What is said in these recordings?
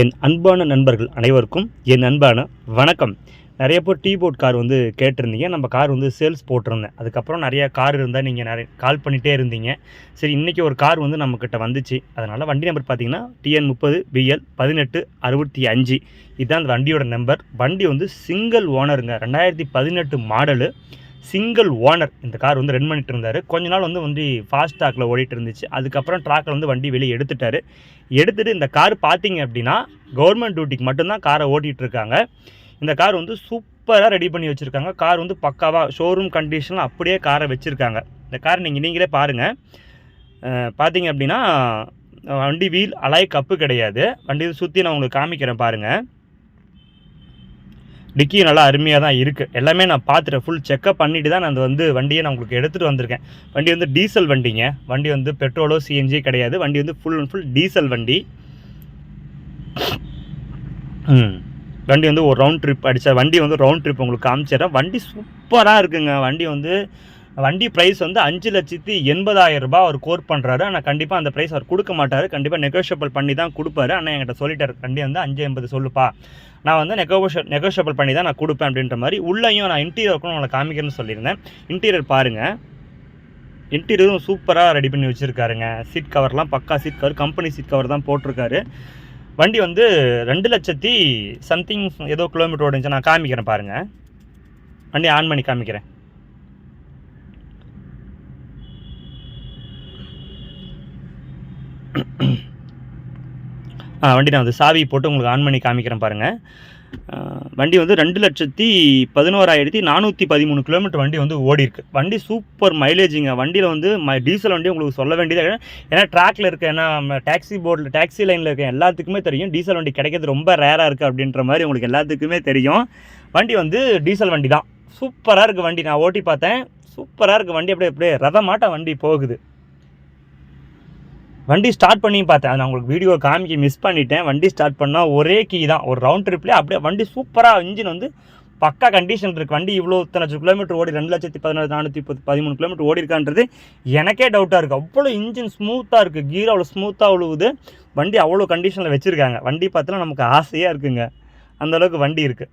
என் அன்பான நண்பர்கள் அனைவருக்கும் என் அன்பான வணக்கம். நிறைய பேர் டீ போர்ட் கார் வந்து கேட்டிருந்தீங்க. நம்ம கார் வந்து சேல்ஸ் போட்டிருந்தேன். அதுக்கப்புறம் நிறையா கார் இருந்தால் நீங்கள் நிறைய கால் பண்ணிகிட்டே இருந்தீங்க. சரி இன்றைக்கி ஒரு கார் வந்து நம்மக்கிட்ட வந்துச்சு. அதனால் வண்டி நம்பர் பார்த்தீங்கன்னா டிஎன் முப்பது பிஎல் பதினெட்டு அறுபத்தி அஞ்சு. இதுதான் அந்த வண்டியோட நம்பர். வண்டி வந்து சிங்கிள் ஓனருங்க ரெண்டாயிரத்தி பதினெட்டு மாடலு சிங்கிள் ஓனர் இந்த கார் வந்து ரன் பண்ணிட்டு இருந்தார். கொஞ்ச நாள் வந்து வண்டி ஃபாஸ்ட் ட்ராக்கில் ஓடிட்டு இருந்துச்சு. அதுக்கப்புறம் ட்ராக்கில் வந்து வண்டி வெளியே எடுத்துட்டாரு. எடுத்துகிட்டு இந்த கார் பார்த்தீங்க அப்படின்னா கவர்மெண்ட் டியூட்டிக்கு மட்டும்தான் காரை ஓட்டிகிட்டு இருக்காங்க. இந்த கார் வந்து சூப்பராக ரெடி பண்ணி வச்சுருக்காங்க. கார் வந்து பக்காவாக ஷோரூம் கண்டிஷனில் அப்படியே காரை வச்சுருக்காங்க. இந்த கார் நீங்கள் நீங்களே பாருங்கள் பார்த்தீங்க அப்படின்னா வண்டி வீல் அலாய் கப்பு கிடையாது. வண்டி சுற்றி நான் உங்களுக்கு காமிக்கிறேன் பாருங்கள் டிக்கி நல்லா அருமையாக தான் இருக்குது எல்லாமே நான் பார்த்துட்டேன். ஃபுல் செக்கப் பண்ணிட்டு தான் நான் அந்த வந்து வண்டியை நான் உங்களுக்கு எடுத்துகிட்டு வந்திருக்கேன். வண்டி வந்து டீசல் வண்டிங்க. வண்டி வந்து பெட்ரோலோ சிஎன்ஜி கிடையாது. வண்டி வந்து ஃபுல் அண்ட் ஃபுல் டீசல் வண்டி. வண்டி வந்து ஒரு ரவுண்ட் ட்ரிப் அடித்தா வண்டி வந்து ரவுண்ட் ட்ரிப் உங்களுக்கு காமிச்சிடுறேன். வண்டி சூப்பராக இருக்குங்க. வண்டி வந்து வண்டி ப்ரைஸ் வந்து அஞ்சு லட்சத்தி எண்பதாயிரம் ரூபாய் அவர் கோர் பண்ணுறாரு ஆனால் கண்டிப்பாக அந்த ப்ரைஸ் அவர் கொடுக்க மாட்டார். கண்டிப்பாக நெகோஷியபிள் பண்ணி தான் கொடுப்பாரு. ஆனால் என்கிட்ட சொல்லிட்டார் வண்டி வந்து அஞ்சு எண்பது சொல்லுப்பா. நான் வந்து நெகோஷ நெகோஷியபிள் பண்ணி தான் நான் கொடுப்பேன் அப்படின்ற மாதிரி உள்ளேயும் நான் இன்டீரியருக்கும் உங்களை காமிக்கிறேன்னு சொல்லியிருந்தேன். இன்டீரியர் பாருங்கள் இன்டீரியரும் சூப்பராக ரெடி பண்ணி வச்சுருக்காருங்க. சீட் கவர்லாம் பக்கா seat cover company seat cover தான் போட்டிருக்காரு. வண்டி வந்து ரெண்டு லட்சத்தி சம்திங் ஏதோ கிலோமீட்டர் ஓடிச்சு நான் காமிக்கிறேன் பாருங்கள் வண்டி ஆன் பண்ணி காமிக்கிறேன். வண்டி நான் வந்து சாவி போட்டு உங்களுக்கு ஆன் பண்ணி காமிக்கிறேன் பாருங்கள் வண்டி வந்து ரெண்டு லட்சத்தி பதினோராயிரத்தி நானூற்றி பதிமூணு கிலோமீட்டர் வண்டி வந்து ஓடி இருக்கு வண்டி சூப்பர் மைலேஜுங்க வண்டியில் வந்து ம டீசல் வண்டி உங்களுக்கு சொல்ல வேண்டியது ஏன்னா ட்ராக்ல இருக்க ஏன்னா டாக்ஸி போர்டில் டாக்ஸி லைனில் இருக்க எல்லாத்துக்குமே தெரியும். டீசல் வண்டி கிடைக்கிறது ரொம்ப ரேராக இருக்குது அப்படின்ற மாதிரி உங்களுக்கு எல்லாத்துக்குமே தெரியும். வண்டி வந்து டீசல் வண்டி தான். சூப்பராக இருக்குது வண்டி. நான் ஓட்டி பார்த்தேன். சூப்பராக இருக்குது வண்டி. அப்படியே அப்படியே ரதமாட்ட வண்டி போகுது. வண்டி ஸ்டார்ட் பண்ணி பார்த்தேன். நான் உங்களுக்கு வீடியோ காமிக்க மிஸ் பண்ணிட்டேன். வண்டி ஸ்டார்ட் பண்ணால் ஒரே கீ தான். ஒரு ரவுண்ட் ட்ரிப்லேயே அப்படியே வண்டி சூப்பராக இன்ஜின் வந்து பக்கா கண்டிஷன் இருக்குது வண்டி இவ்வளோ இத்தனை லட்சம் கிலோமீட்டர் ஓடி ரெண்டு லட்சத்தி பதினாறு நானூற்றி பத்து பதிமூணு கிலோமீட்டர் ஓடி இருக்கான்றது எனக்கே டவுட்டாக இருக்குது அவ்வளோ இன்ஜின் ஸ்மூத்தாக இருக்குது கீர் அவ்வளோ ஸ்மூத்தாக உழுவுது. வண்டி அவ்வளோ கண்டிஷனில் வச்சுருக்காங்க. வண்டி பார்த்தோன்னா நமக்கு ஆசையாக இருக்குங்க. அந்த அளவுக்கு வண்டி இருக்குது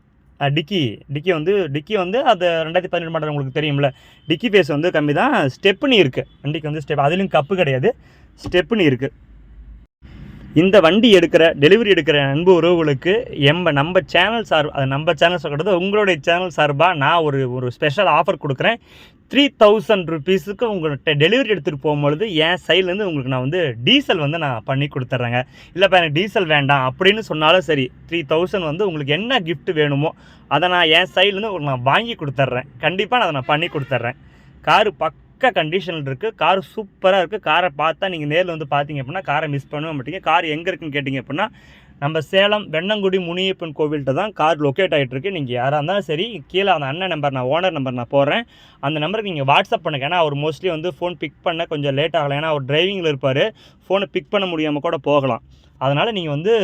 டிக்கி. டிக்கி வந்து டிக்கி வந்து அது ரெண்டாயிரத்தி பதினெட்டு மாடல் உங்களுக்கு தெரியும்ல. டிக்கி ஃபேஸ் வந்து கம்மி தான் ஸ்டெப்னி இருக்குது வண்டிக்கு வந்து ஸ்டெப் அதுலேயும் கப்பு கிடையாது. ஸ்டெப்னி இருக்குது இந்த வண்டி எடுக்கிற டெலிவரி எடுக்கிற அன்பு உறவுகளுக்கு எம்ப நம்ம சேனல் சார் அது நம்ம சேனல் சொல்கிறது உங்களுடைய சேனல் சார்பாக நான் ஒரு ஒரு ஸ்பெஷல் ஆஃபர் கொடுக்குறேன். த்ரீ தௌசண்ட் ருபீஸுக்கு உங்கள்கிட்ட டெலிவரி எடுத்துகிட்டு போகும்பொழுது என் சைட்லேருந்து உங்களுக்கு நான் வந்து டீசல் வந்து நான் பண்ணி கொடுத்துட்றேங்க இல்லைப்பா எனக்கு டீசல் வேண்டாம் அப்படின்னு சொன்னாலும் சரி த்ரீ தௌசண்ட் வந்து உங்களுக்கு என்ன கிஃப்ட் வேணுமோ அதை நான் என் சைட்லேருந்து உங்களுக்கு நான் வாங்கி கொடுத்துட்றேன் கண்டிப்பாக நான் அதை நான் பண்ணி கொடுத்துட்றேன் காரு பக் பக்க கண்டிஷனில் இருக்குது கார் சூப்பராக இருக்குது காரை பார்த்தா நீங்கள் நேரில் வந்து பார்த்தீங்க அப்படின்னா காரை மிஸ் பண்ணவே மாட்டீங்க. கார் எங்கே இருக்குன்னு கேட்டிங்க அப்படின்னா நம்ம சேலம் வெண்ணங்குடி முனியப்பன் கோவில்கிட்ட தான் கார் லொக்கேட் ஆகிட்டுருக்கு நீங்கள் யாராக இருந்தாலும் சரி கீழே அந்த அண்ணன் நம்பர் நான் ஓனர் நம்பர் நான் போடுறேன். அந்த நம்பருக்கு நீங்கள் வாட்ஸ்அப் பண்ணுங்க. ஏன்னா அவர் மோஸ்ட்லி வந்து ஃபோன் பிக் பண்ண கொஞ்சம் லேட் ஆகலை. ஏன்னா அவர் டிரைவிங்கில் இருப்பார். ஃபோனை பிக் பண்ண முடியாமல் கூட போகலாம். அதனால் நீங்கள் வந்து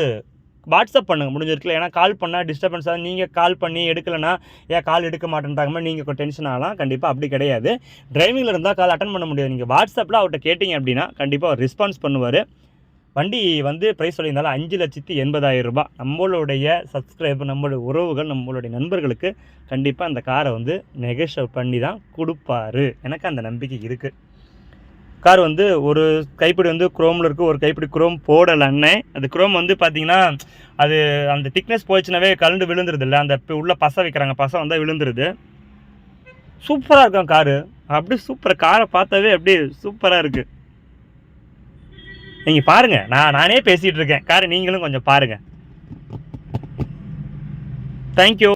வாட்ஸ்அப் பண்ணுங்கள் முடிஞ்சிருக்குல்ல. ஏன்னா கால் பண்ணால் டிஸ்டர்பன்ஸ் ஆகும் நீங்கள் கால் பண்ணி எடுக்கலைன்னா ஏன் கால் எடுக்க மாட்டேன்றாங்க நீங்கள் டென்ஷன் ஆகலாம். கண்டிப்பாக அப்படி கிடையாது. டிரைவிங்கில் இருந்தால் கால் அட்டன் பண்ண முடியாது. நீங்கள் வாட்ஸ்அப்பில் அவர்கிட்ட கேட்டிங்க அப்படின்னா கண்டிப்பாக அவர் ரெஸ்பான்ஸ் பண்ணுவார். வண்டி வந்து ப்ரைஸ் சொல்லியிருந்தாலும் அஞ்சு லட்சத்தி எண்பதாயிரம் ரூபாய். நம்மளுடைய சப்ஸ்கிரைபர் நம்மளுடைய உறவுகள் நம்மளுடைய நண்பர்களுக்கு கண்டிப்பாக அந்த காரை வந்து நெகோஷியேட் பண்ணி தான் கொடுப்பாரு. எனக்கு அந்த நம்பிக்கை இருக்குது கார் வந்து ஒரு கைப்பிடி வந்து குரோமில் இருக்குது ஒரு கைப்பிடி குரோம் போடலை அந்த அது குரோம் வந்து பார்த்தீங்கன்னா அது அந்த திக்னஸ் போயிடுச்சுனாவே கலண்டு விழுந்துருது இல்லை. அந்த இப்ப உள்ள பசை வைக்கிறாங்க. பசை வந்தால் விழுந்துருது. சூப்பராக இருக்கும் காரு. அப்படியே சூப்பர். காரை பார்த்தாவே அப்படியே சூப்பராக இருக்குது நீங்கள் பாருங்கள் நான் நானே பேசிகிட்டு இருக்கேன். காரை நீங்களும் கொஞ்சம் பாருங்கள் தேங்க்யூ